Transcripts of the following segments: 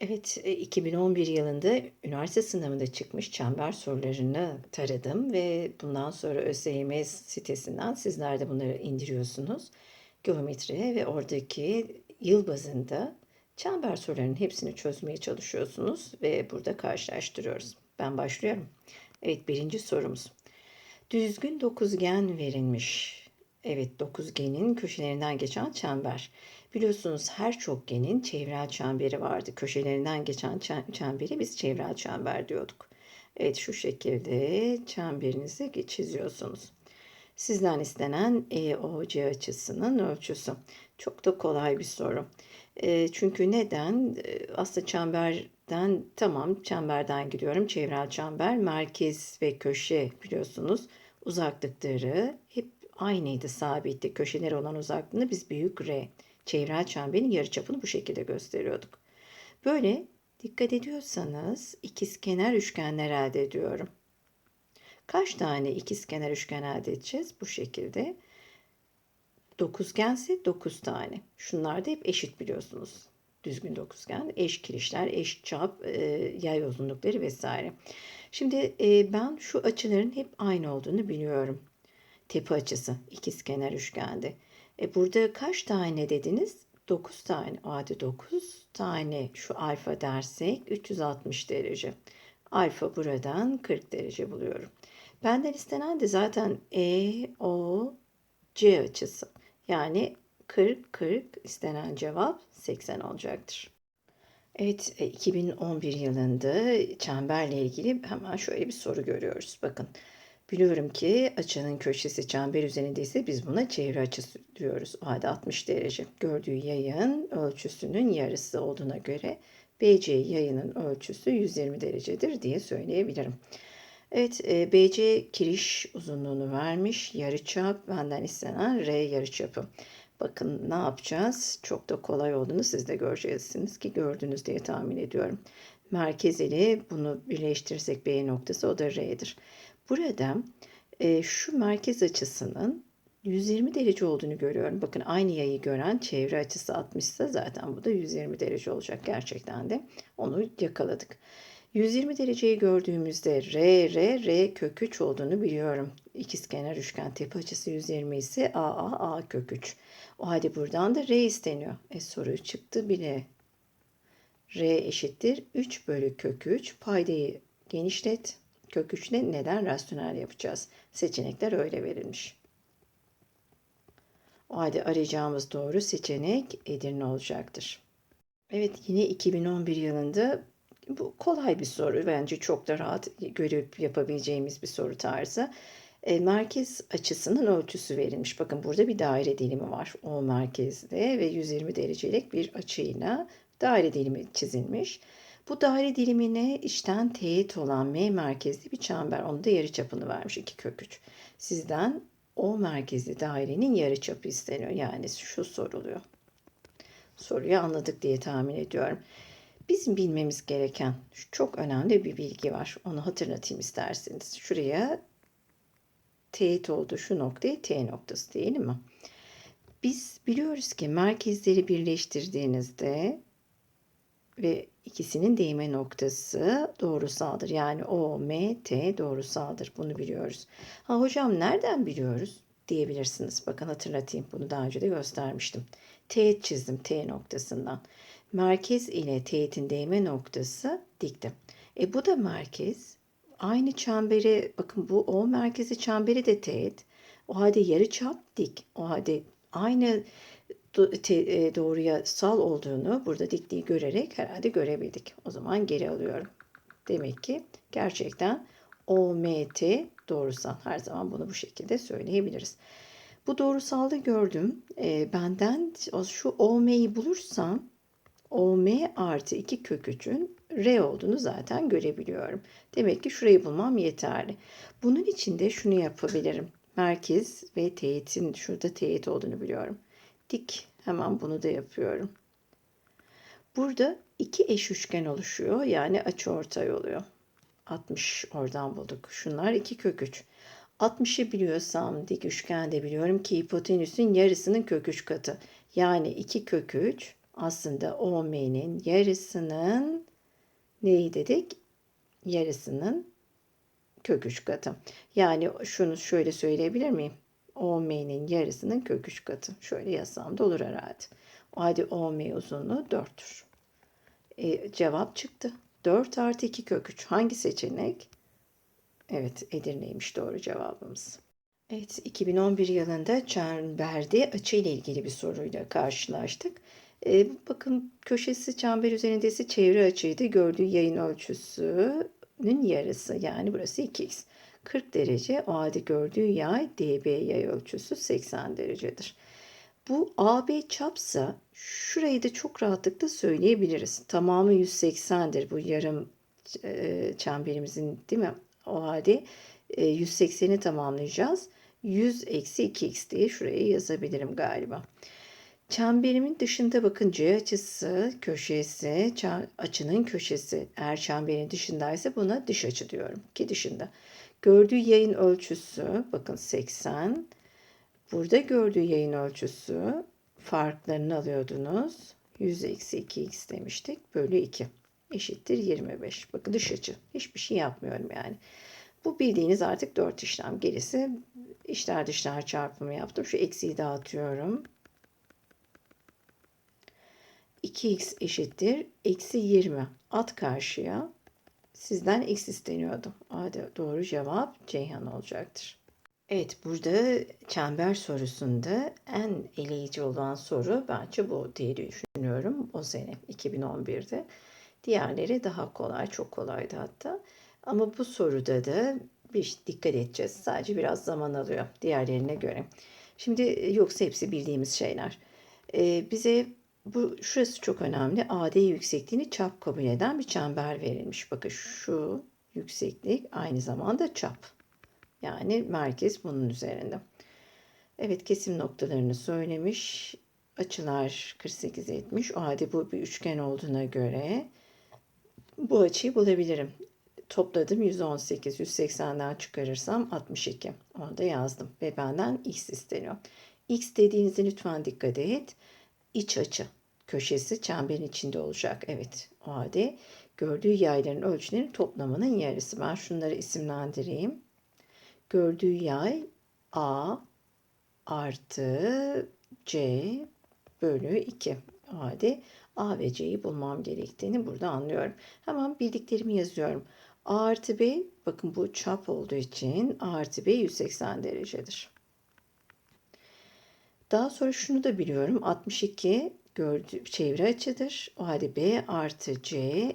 Evet, e, 2011 yılında üniversite sınavında çıkmış çember sorularını taradım ve bundan sonra ÖSYM sitesinden sizler de bunları indiriyorsunuz. Geometri ve oradaki yıl bazında çember sorularının hepsini çözmeye çalışıyorsunuz ve burada karşılaştırıyoruz. Ben başlıyorum. Evet, birinci sorumuz. Düzgün dokuzgen verilmiş. Evet, dokuzgenin köşelerinden geçen çember. Biliyorsunuz her çokgenin çevrel çemberi vardı. Köşelerinden geçen çem- çemberi biz çevrel çember diyorduk. Evet, şu şekilde çemberinizi çiziyorsunuz. Sizden istenen EOC açısının ölçüsü. Çok da kolay bir soru. E, çünkü neden? E, aslında çemberden tamam çemberden gidiyorum. Çevrel çember, merkez ve köşe biliyorsunuz uzaklıkları hep aynıydı, sabitti. Köşeleri olan uzaklığını biz büyük R, çevrel çemberin yarıçapını bu şekilde gösteriyorduk. Böyle dikkat ediyorsanız ikizkenar üçgenler elde ediyorum. Kaç tane ikizkenar üçgen elde edeceğiz? Bu şekilde. Dokuzgense 9 tane. Şunlar da hep eşit biliyorsunuz. Düzgün dokuzgen, eş kirişler, eş çap, e, yay uzunlukları vesaire. Şimdi e, ben şu açıların hep aynı olduğunu biliyorum. Tepe açısı ikizkenar üçgende. E, burada kaç tane dediniz? 9 tane. O halde 9 tane şu alfa dersek 360 derece. Alfa buradan 40 derece buluyorum. Benden istenen de zaten E, O, C açısı. Yani 40, 40 istenen cevap 80 olacaktır. Evet, e, 2011 yılında çemberle ilgili hemen şöyle bir soru görüyoruz. Bakın, biliyorum ki açının köşesi çember üzerindeyse biz buna çevre açısı diyoruz. O halde 60 derece. Gördüğü yayın ölçüsünün yarısı olduğuna göre BC yayının ölçüsü 120 derecedir diye söyleyebilirim. Evet, e, BC kiriş uzunluğunu vermiş. Yarıçap benden istenen R yarıçapı. Bakın ne yapacağız? Çok da kolay olduğunu siz de göreceksiniz ki gördünüz diye tahmin ediyorum. Merkez ile bunu birleştirirsek B noktası o da R'dir. Burada e, şu merkez açısının 120 derece olduğunu görüyorum. Bakın aynı yayı gören çevre açısı 60 ise zaten bu da 120 derece olacak gerçekten de. Onu yakaladık. 120 dereceyi gördüğümüzde R, R, R kök 3 olduğunu biliyorum. İkizkenar üçgen tepe açısı 120 ise A, A, A kök 3. O halde buradan da R isteniyor. E soru çıktı bile. R eşittir 3 bölü kök 3. Paydayı genişlet. Kök 3 ne? Neden rasyonel yapacağız? Seçenekler öyle verilmiş. O halde arayacağımız doğru seçenek Edirne olacaktır. Evet yine 2011 yılında bu kolay bir soru. Bence çok da rahat görüp yapabileceğimiz bir soru tarzı. E, merkez açısının ölçüsü verilmiş. Bakın burada bir daire dilimi var. O merkezde ve 120 derecelik bir açıyla daire dilimi çizilmiş. Bu daire dilimine içten teğet olan M merkezli bir çember. Onun da yarıçapını vermiş. 2 kök 3. Sizden o merkezli dairenin yarıçapı isteniyor. Yani şu soruluyor. Soruyu anladık diye tahmin ediyorum. Bizim bilmemiz gereken çok önemli bir bilgi var. Onu hatırlatayım isterseniz. Şuraya teğet oldu şu noktayı T noktası diyelim mi? Biz biliyoruz ki merkezleri birleştirdiğinizde ve ikisinin değme noktası doğrusaldır. Yani O, M, T doğrusaldır. Bunu biliyoruz. Ha hocam nereden biliyoruz? diyebilirsiniz. Bakın hatırlatayım. Bunu daha önce de göstermiştim. Teğet çizdim T noktasından. Merkez ile teğetin değme noktası dikti. E bu da merkez. Aynı çemberi bakın bu O merkezi çemberi de teğet. O halde yarı çap dik. O halde aynı doğruya sal olduğunu burada dikliği görerek herhalde görebildik. O zaman geri alıyorum. Demek ki gerçekten OMT doğrusal. Her zaman bunu bu şekilde söyleyebiliriz. Bu doğrusalda gördüm. E, benden şu OM'yi bulursam OM artı 2 kök 3'ün R olduğunu zaten görebiliyorum. Demek ki şurayı bulmam yeterli. Bunun için de şunu yapabilirim. Merkez ve teğetin şurada teğet olduğunu biliyorum. Dik hemen bunu da yapıyorum. Burada iki eş üçgen oluşuyor. Yani açı ortay oluyor. 60 oradan bulduk. Şunlar 2 kök 3. 60'ı biliyorsam dik üçgende biliyorum ki hipotenüsün yarısının kök 3 katı. Yani 2 kök 3 aslında OM'nin yarısının neyi dedik? Yarısının kök 3 katı. Yani şunu şöyle söyleyebilir miyim? OM'nin yarısının kök 3 katı. Şöyle yazsam da olur herhalde. O halde OM uzunluğu 4'tür. E, cevap çıktı. 4 artı 2 kök 3. Hangi seçenek? Evet Edirne'ymiş doğru cevabımız. Evet 2011 yılında çemberde açı ile ilgili bir soruyla karşılaştık. E, bakın köşesi çember üzerindesi çevre açıydı. Gördüğü yayın ölçüsünün yarısı yani burası 2x. 40 derece o halde gördüğü yay DB yay ölçüsü 80 derecedir. Bu AB çapsa şurayı da çok rahatlıkla söyleyebiliriz. Tamamı 180'dir bu yarım e, çemberimizin değil mi? O halde e, 180'i tamamlayacağız. 100 eksi 2x diye şuraya yazabilirim galiba. Çemberimin dışında bakın C açısı, köşesi, açının köşesi. Eğer çemberin dışındaysa buna dış açı diyorum ki dışında. Gördüğü yayın ölçüsü bakın 80. Burada gördüğü yayın ölçüsü farklarını alıyordunuz. 100 eksi 2x demiştik. Bölü 2 eşittir 25. Bakın dış açı. Hiçbir şey yapmıyorum yani. Bu bildiğiniz artık 4 işlem. Gerisi işler dışlar çarpımı yaptım. Şu eksiyi dağıtıyorum. 2x eşittir. Eksi 20. At karşıya. Sizden x isteniyordu. Hadi doğru cevap Ceyhan olacaktır. Evet burada çember sorusunda en eleyici olan soru bence bu diye düşünüyorum. O sene 2011'de. Diğerleri daha kolay, çok kolaydı hatta. Ama bu soruda da bir dikkat edeceğiz. Sadece biraz zaman alıyor diğerlerine göre. Şimdi yoksa hepsi bildiğimiz şeyler. Ee, bize bu şurası çok önemli. AD yüksekliğini çap kabul eden bir çember verilmiş. Bakın şu yükseklik aynı zamanda çap. Yani merkez bunun üzerinde. Evet kesim noktalarını söylemiş. Açılar 48 etmiş. O halde bu bir üçgen olduğuna göre bu açıyı bulabilirim. Topladım 118. 180'den çıkarırsam 62. Onu da yazdım. Ve benden x isteniyor. x dediğinizde lütfen dikkat et. İç açı. Köşesi çemberin içinde olacak. Evet. O halde gördüğü yayların ölçülerinin toplamının yarısı. Ben şunları isimlendireyim. Gördüğü yay A artı C bölü 2. O halde A ve C'yi bulmam gerektiğini burada anlıyorum. Hemen bildiklerimi yazıyorum. A artı B bakın bu çap olduğu için A artı B 180 derecedir. Daha sonra şunu da biliyorum. 62 gördüğü çevre açıdır. O halde B artı C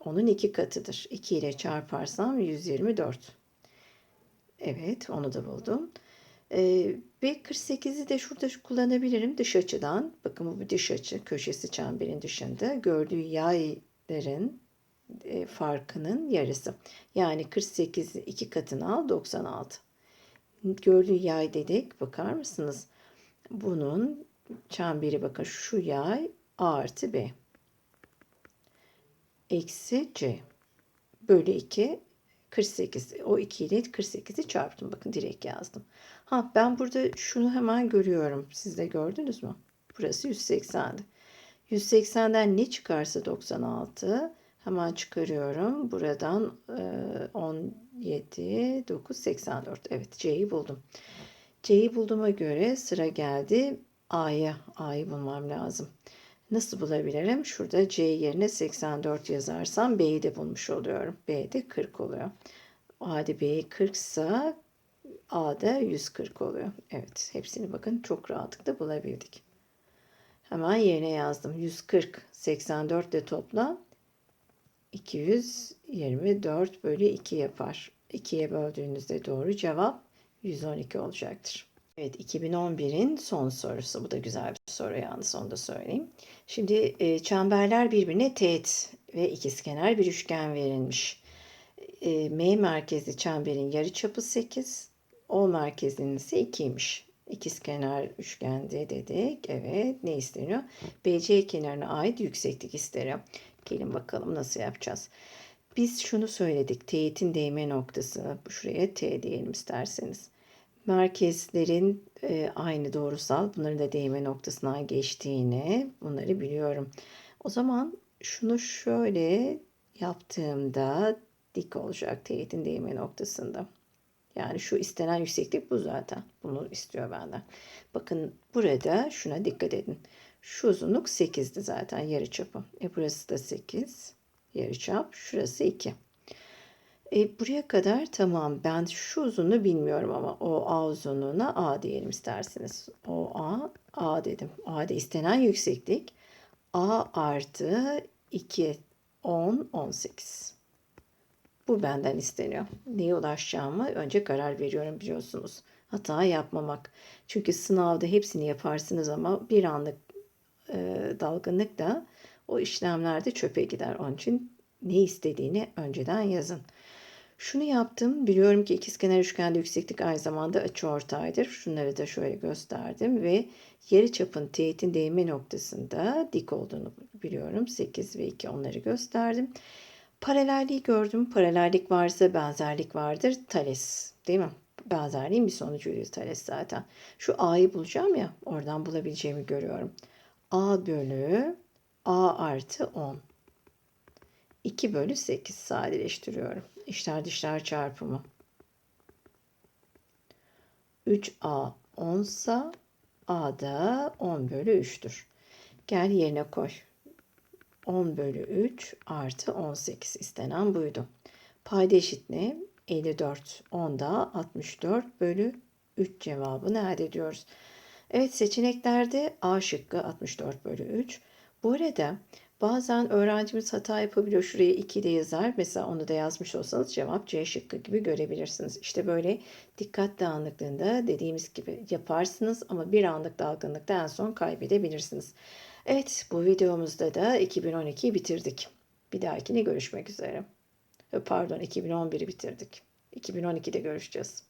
onun iki katıdır. 2 ile çarparsam 124. Evet onu da buldum. Ee, ve 48'i de şurada kullanabilirim dış açıdan. Bakın bu bir dış açı. Köşesi çemberin dışında. Gördüğü yayların e, farkının yarısı. Yani 48 iki katını al 96. Gördüğü yay dedik. Bakar mısınız? Bunun çemberi bakın şu yay A artı B. Eksi C. Bölü 2 48. O 2 ile 48'i çarptım. Bakın direkt yazdım. Ha ben burada şunu hemen görüyorum. Siz de gördünüz mü? Burası 180'di. 180'den ne çıkarsa 96 hemen çıkarıyorum. Buradan e, 17, 9, 84. Evet C'yi buldum. C'yi bulduğuma göre sıra geldi A'ya. A'yı bulmam lazım. Nasıl bulabilirim? Şurada C yerine 84 yazarsam B'yi de bulmuş oluyorum. B de 40 oluyor. Halde B 40 ise A'da 140 oluyor. Evet hepsini bakın çok rahatlıkla bulabildik. Hemen yerine yazdım. 140 84 de topla 224 bölü 2 yapar. 2'ye böldüğünüzde doğru cevap 112 olacaktır. Evet 2011'in son sorusu. Bu da güzel bir soru yalnız onu da söyleyeyim. Şimdi e, çemberler birbirine teğet ve ikizkenar bir üçgen verilmiş. E, M merkezli çemberin yarıçapı 8, O merkezinin ise 2'ymiş. İkizkenar üçgende dedik. Evet ne isteniyor? BC kenarına ait yükseklik isteniyor. Gelin bakalım nasıl yapacağız. Biz şunu söyledik. Teğetin değme noktası. Şuraya T diyelim isterseniz. Merkezlerin e, aynı doğrusal, bunların da değme noktasından geçtiğini, bunları biliyorum. O zaman şunu şöyle yaptığımda dik olacak teğetin değme noktasında. Yani şu istenen yükseklik bu zaten. Bunu istiyor benden. Bakın burada şuna dikkat edin. Şu uzunluk 8'di zaten yarıçapı. E burası da 8 yarıçap. Şurası 2. E, buraya kadar tamam. Ben şu uzunluğu bilmiyorum ama o A uzunluğuna A diyelim isterseniz. O A, A dedim. A'da istenen yükseklik A artı 2, 10, 18. Bu benden isteniyor. Neye ulaşacağımı önce karar veriyorum biliyorsunuz. Hata yapmamak. Çünkü sınavda hepsini yaparsınız ama bir anlık e, dalgınlık da o işlemlerde çöpe gider. Onun için ne istediğini önceden yazın. Şunu yaptım. Biliyorum ki ikizkenar üçgende yükseklik aynı zamanda açıortaydır. Şunları da şöyle gösterdim ve yarı çapın teğetin değme noktasında dik olduğunu biliyorum. 8 ve 2 onları gösterdim. Paralelliği gördüm. Paralellik varsa benzerlik vardır. Thales değil mi? Benzerliğin bir sonucuydu Thales zaten. Şu A'yı bulacağım ya oradan bulabileceğimi görüyorum. A bölü A artı 10. 2 bölü 8 sadeleştiriyorum. İşler dışlar çarpımı. 3A 10 sa A da 10 bölü 3'tür. Gel yerine koy. 10 bölü 3 artı 18 istenen buydu. Payda eşit ne? 54. 10 da 64 bölü 3 cevabını elde ediyoruz. Evet seçeneklerde A şıkkı 64 bölü 3. Bu arada bazen öğrencimiz hata yapabiliyor. Şuraya 2 de yazar. Mesela onu da yazmış olsanız cevap C şıkkı gibi görebilirsiniz. İşte böyle dikkat dağınıklığında dediğimiz gibi yaparsınız ama bir anlık dalgınlıkta en son kaybedebilirsiniz. Evet bu videomuzda da 2012'yi bitirdik. Bir dahakine görüşmek üzere. Pardon 2011'i bitirdik. 2012'de görüşeceğiz.